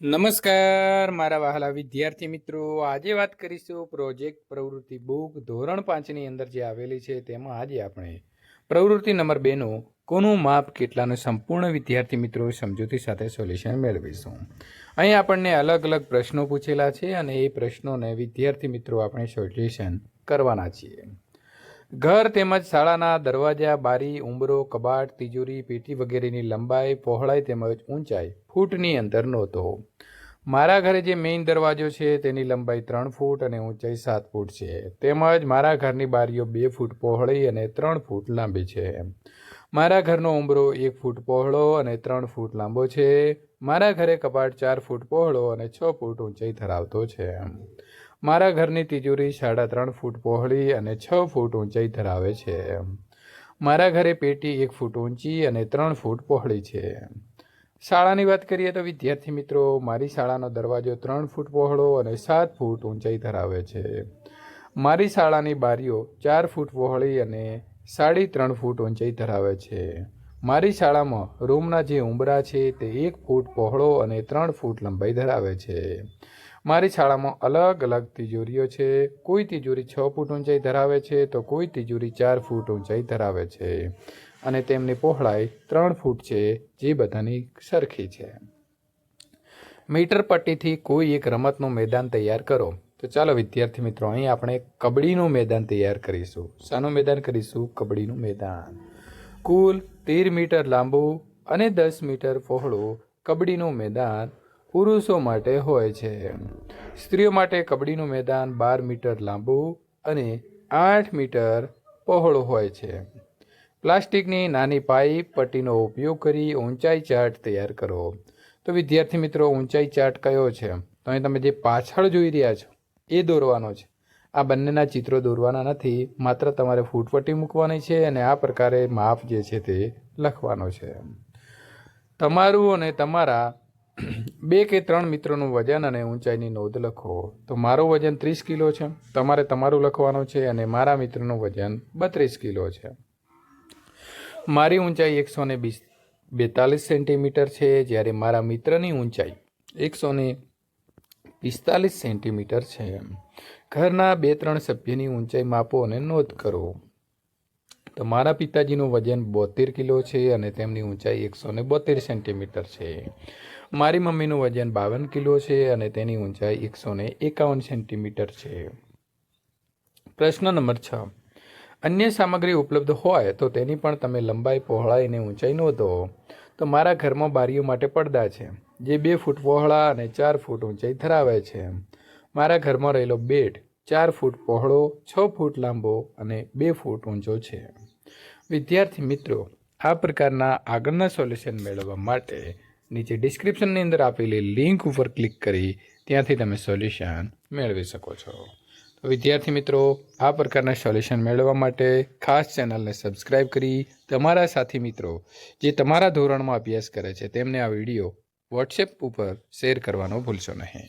નમસ્કાર, મારા વહાલા વિદ્યાર્થી મિત્રો. આજે વાત કરીશું પ્રોજેક્ટ પ્રવૃત્તિ બુક ધોરણ પાંચની અંદર જે આવેલી છે, તેમાં આજે આપણે પ્રવૃત્તિ નંબર બેનું કોનું માપ કેટલાનું સંપૂર્ણ વિદ્યાર્થી મિત્રો સમજૂતી સાથે સોલ્યુશન મેળવીશું. અહીં આપણને અલગ અલગ પ્રશ્નો પૂછેલા છે અને એ પ્રશ્નોને વિદ્યાર્થી મિત્રો આપણે સોલ્યુશન કરવાના છીએ. ઘર તેમજ શાળાના દરવાજા, બારી, ઉંબરો, કબાટ, તિજોરી, પેટી વગેરેની લંબાઈ, પહોળાઈ તેમજ ઊંચાઈ ફૂટની અંદર નહોતો. મારા ઘરે જે મેઇન દરવાજો છે તેની લંબાઈ ત્રણ ફૂટ અને ઊંચાઈ સાત ફૂટ છે. તેમજ મારા ઘરની બારીઓ બે ફૂટ પહોળી અને ત્રણ ફૂટ લાંબી છે. મારા ઘરનો ઉંબરો એક ફૂટ પહોળો અને ત્રણ ફૂટ લાંબો છે. મારા ઘરે કબાટ ચાર ફૂટ પહોળો અને છ ફૂટ ઊંચાઈ ધરાવતો છે. મારા ઘરની તિજોરી સાડા ત્રણ ફૂટ પહોળી અને છ ફૂટ ઊંચાઈ ધરાવે છે. મારા ઘરે પેટી એક ફૂટ ઊંચી અને ત્રણ ફૂટ પહોળી છે. શાળાની વાત કરીએ તો વિદ્યાર્થી મિત્રો, મારી શાળાનો દરવાજો ત્રણ ફૂટ પહોળો અને સાત ફૂટ ઊંચાઈ ધરાવે છે. મારી શાળાની બારીઓ ચાર ફૂટ પહોળી અને સાડી ત્રણ ફૂટ ઊંચાઈ ધરાવે છે. મારી શાળામાં રૂમના જે ઉંબરા છે તે એક ફૂટ પહોળો અને ત્રણ ફૂટ લંબાઈ ધરાવે છે. મારી શાળામાં અલગ અલગ તિજોરીઓ છે. કોઈ તિજોરી છ ફૂટ ઊંચાઈ ધરાવે છે તો કોઈ તિજોરી ચાર ફૂટ ઊંચાઈ ધરાવે છે. અને તેમની પહોળાઈ ત્રણ ફૂટ છે, જે બધાની સરખી છે. મીટર પટ્ટીથી કોઈ એક રમતનું મેદાન તૈયાર કરો. તો ચાલો વિદ્યાર્થી મિત્રો, અહીં આપણે કબડ્ડીનું મેદાન તૈયાર કરીશું. શાનું મેદાન કરીશું? કબડ્ડીનું મેદાન. કુલ તેર મીટર લાંબુ અને દસ મીટર પહોળું કબડ્ડીનું મેદાન પુરુષો માટે હોય છે. સ્ત્રીઓ માટે કબડ્ડીનું મેદાન બાર મીટર લાંબુ અને આઠ મીટર પહોળું હોય છે. પ્લાસ્ટિકની નાની પાઇપ પટ્ટીનો ઉપયોગ કરી ઊંચાઈ ચાર્ટ તૈયાર કરો. તો વિદ્યાર્થી મિત્રો, ઊંચાઈ ચાર્ટ કયો છે? તો અહીં તમે જે પાછળ જોઈ રહ્યા છો, એ દોરવાનો છે. આ બંનેના ચિત્રો દોરવાના નથી, માત્ર તમારે ફૂટપટ્ટી મૂકવાની છે અને આ પ્રકારે માપ જે છે તે લખવાનો છે. તમારું અને તમારા બે કે ત્રણ મિત્રોનું વજન અને ઊંચાઈની નોંધ લખો. તો મારું વજન ત્રીસ કિલો છે, તમારે તમારું લખવાનું છે અને મારા મિત્રનું વજન બત્રીસ કિલો છે. મારી ઊંચાઈ એકસો ને બીસ બેતાલીસ સેન્ટીમીટર છે, જ્યારે મારા મિત્રની ઊંચાઈ એકસો ને પિસ્તાલીસ સેન્ટીમીટર છે. ઘરના બે ત્રણ સભ્યની ઊંચાઈ માપો અને નોંધ કરો. તો મારા પિતાજીનું વજન બોતેર કિલો છે અને તેમની ઊંચાઈ એકસો ને બોતેર સેન્ટીમીટર છે. મારી મમ્મીનું વજન બાવન કિલો છે અને તેની ઊંચાઈ એકસો ને એકાવન સેન્ટીમીટર છે. પ્રશ્ન નંબર છ. અન્ય સામગ્રી ઉપલબ્ધ હોય તો તેની પણ તમે લંબાઈ પહોળાઈ અને ઊંચાઈ નોંધો. તો મારા ઘરમાં બારીઓ માટે પડદા છે, જે બે ફૂટ પહોળા અને ચાર ફૂટ ઊંચાઈ ધરાવે છે. મારા ઘરમાં રહેલો બેડ ચાર ફૂટ પહોળો, છ ફૂટ લાંબો અને બે ફૂટ ઊંચો છે. વિદ્યાર્થી મિત્રો, આ પ્રકારના આગળના સોલ્યુશન મેળવવા માટે નીચે ડિસ્ક્રિપ્શનની અંદર આપેલી લિંક ઉપર ક્લિક કરી ત્યાંથી તમે સોલ્યુશન મેળવી શકો છો. તો વિદ્યાર્થી મિત્રો, આ પ્રકારના સોલ્યુશન મેળવવા માટે ખાસ ચેનલને સબસ્ક્રાઇબ કરી તમારા સાથી મિત્રો, જે તમારા ધોરણમાં અભ્યાસ કરે છે, તેમને આ વીડિયો વોટ્સએપ ઉપર શેર કરવાનો ભૂલશો નહીં.